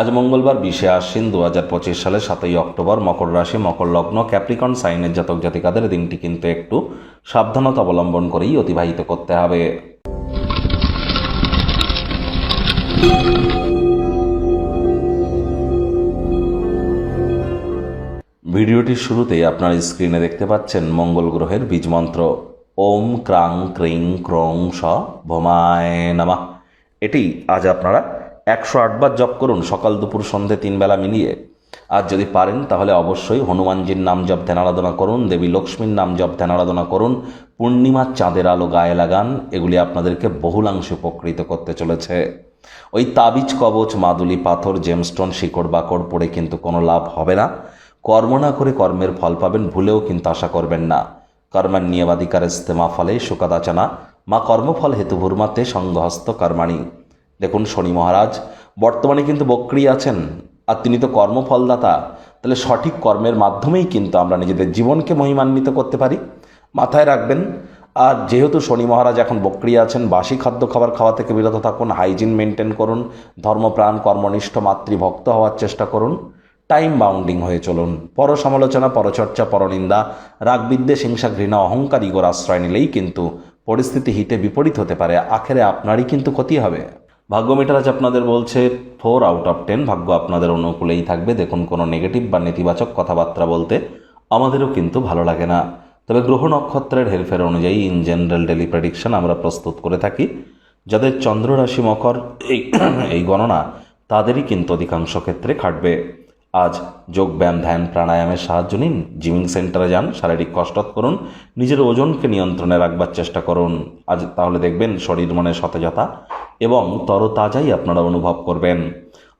আজ মঙ্গলবার, বিশে আশ্বিন দু হাজার পঁচিশ সালে সাতই অক্টোবর, মকর রাশি, মকর লগ্ন, ক্যাপ্রিকন, সাইনের জাতক জাতিকাদের দিনটি কিন্তু একটু সাবধানতা অবলম্বন করেই অতিবাহিত করতে হবে। ভিডিওটির শুরুতেই আপনার স্ক্রিনে দেখতে পাচ্ছেন মঙ্গল গ্রহের বীজ মন্ত্র। ওম ক্রাং ক্রিং ক্রং স ভোমায় নামা। এটি আজ আপনারা একশো আটবার জপ করুন, সকাল, দুপুর, সন্ধে, তিন বেলা মিলিয়ে। আর যদি পারেন, তাহলে অবশ্যই হনুমানজির নাম জপ ধ্যান আরাধনা করুন, দেবী লক্ষ্মীর নাম জপ ধ্যান আরাধনা করুন, পূর্ণিমার চাঁদের আলো গায়ে লাগান, এগুলি আপনাদেরকে বহুলাংশে উপকৃত করতে চলেছে। ওই তাবিজ, কবচ, মাদুলি, পাথর জেমস্টোন শিকড়, বাকড় পড়ে কিন্তু কোনো লাভ হবে না। কর্ম না করে কর্মের ফল পাবেন, ভুলেও কিন্তু আশা করবেন না। কর্মার নিয়বাধিকার ইস্তেমা ফলে সুকাদাচানা মা কর্মফল হেতু ভূর্মাতে সঙ্গহস্ত কর্মাণী। দেখুন শনি মহারাজ, বর্তমানে কিন্তু বক্রি আছেন আর তিনি তো কর্মফলদাতা। তাহলে সঠিক কর্মের মাধ্যমেই কিন্তু আমরা নিজেদের জীবনকে মহিমান্বিত করতে পারি। মাথায় রাখবেন, আর যেহেতু শনি মহারাজ এখন বক্রি আছেন, বাসি খাদ্য খাবার খাওয়া থেকে বিরত থাকুন, হাইজিন মেনটেন করুন, ধর্মপ্রাণ, কর্মনিষ্ঠ, মাতৃভক্ত হওয়ার চেষ্টা করুন, টাইম বাউন্ডিং হয়ে চলুন। পর সমালোচনা পরচর্চা, পরনিন্দা রাগ বিদ্বেষ হিংসা, ঘৃণা, অহংকার, ইগোর আশ্রয় নিলেই কিন্তু পরিস্থিতি হিতে বিপরীত হতে পারে। আখেরে আপনারই কিন্তু ক্ষতি হবে। ভাগ্য মিটার আজ আপনাদের বলছে ফোর আউট অফ টেন ভাগ্য আপনাদের অনুকূলেই থাকবে। দেখুন, কোনো নেগেটিভ বা নেতিবাচক কথাবার্তা বলতে আমাদেরও কিন্তু ভালো লাগে না। তবে গ্রহ নক্ষত্রের হেরফের অনুযায়ী ইন জেনারেল ডেলি প্রেডিকশন আমরা প্রস্তুত করে থাকি, যাদের চন্দ্র রাশি মকর, এই এই গণনা তাদেরই কিন্তু অধিকাংশ ক্ষেত্রে খাটবে। আজ যোগ, ব্যায়াম, ধ্যান, প্রাণায়ামের সাহায্য নিন, জিমিং সেন্টারে যান, শারীরিক কসরত করুন, নিজের ওজনকে নিয়ন্ত্রণে রাখবার চেষ্টা করুন। আজ তাহলে দেখবেন, শরীর মনে সতেজতা এবং তরতাজাই আপনারা অনুভব করবেন।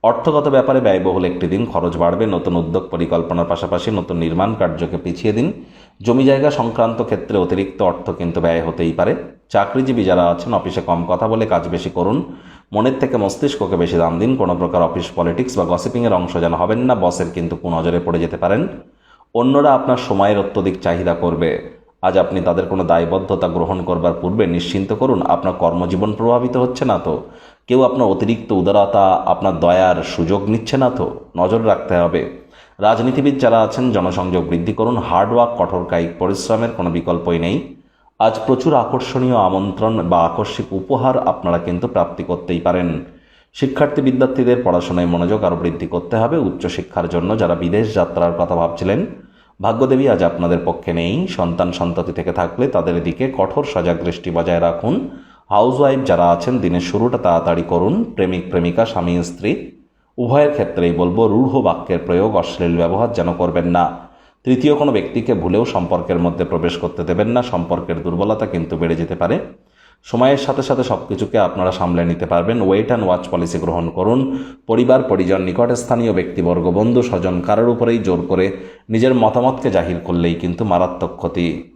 অর্থগত ব্যাপারে ব্যয়বহুল একটি দিন খরচ বাড়বে, নতুন উদ্যোগ পরিকল্পনার পাশাপাশি নতুন নির্মাণ কার্যকে পিছিয়ে দিন। জমি জায়গা সংক্রান্ত ক্ষেত্রে অতিরিক্ত অর্থ কিন্তু ব্যয় হতেই পারে। চাকরিজীবী যারা আছেন, অফিসে কম কথা বলে কাজ বেশি করুন। মনের থেকে মস্তিষ্ককে বেশি দাম দিন। কোনো প্রকার অফিস পলিটিক্স বা গসিপিংয়ের অংশ যেন হবেন না, বসের কিন্তু কুনজরে পড়ে যেতে পারেন। অন্যরা আপনার সময়ের অত্যধিক চাহিদা করবে। আজ আপনি তাদের কোনো দায়বদ্ধতা গ্রহণ করবার পূর্বে নিশ্চিন্ত করুন, আপনার কর্মজীবন প্রভাবিত হচ্ছে না তো। কেউ আপনার অতিরিক্ত উদারতা, আপনার দয়ার সুযোগ নিচ্ছে না তো। নজর রাখতে হবে। রাজনীতিবিদ যারা আছেন, জনসংযোগ বৃদ্ধি করুন হার্ডওয়ার্ক কঠোর কায়িক পরিশ্রমের কোনো বিকল্পই নেই। আজ প্রচুর আকর্ষণীয় আমন্ত্রণ বা আকস্মিক উপহার আপনারা কিন্তু প্রাপ্তি করতেই পারেন। শিক্ষার্থী বিদ্যার্থীদের পড়াশোনায় মনোযোগ আরও বৃদ্ধি করতে হবে। উচ্চশিক্ষার জন্য যারা বিদেশ যাত্রার কথা ভাবছিলেন ভাগ্যদেবী আজ আপনাদের পক্ষে নেই। সন্তান সন্ততি থেকে থাকলে তাদের দিকে কঠোর সজাগ দৃষ্টি বজায় রাখুন। হাউসওয়াইফ যারা আছেন, দিনের শুরুটা তাড়াতাড়ি করুন। প্রেমিক, প্রেমিকা, স্বামী, স্ত্রী। উভয়ের ক্ষেত্রেই বলব, রূঢ় বাক্যের প্রয়োগ, অশ্লীল ব্যবহার যেন করবেন না। তৃতীয় কোনো ব্যক্তিকে ভুলেও সম্পর্কের মধ্যে প্রবেশ করতে দেবেন না। সম্পর্কের দুর্বলতা কিন্তু বেড়ে যেতে পারে। সময়ের সাথে সাথে সব কিছুকে আপনারা সামলে নিতে পারবেন। ওয়েট অ্যান্ড ওয়াচ পলিসি গ্রহণ করুন। পরিবার, পরিজন, নিকট স্থানীয় ব্যক্তিবর্গ, বন্ধু, স্বজন, কারোর উপরেই জোর করে নিজের মতামতকে জাহির করলেই কিন্তু মারাত্মক ক্ষতি।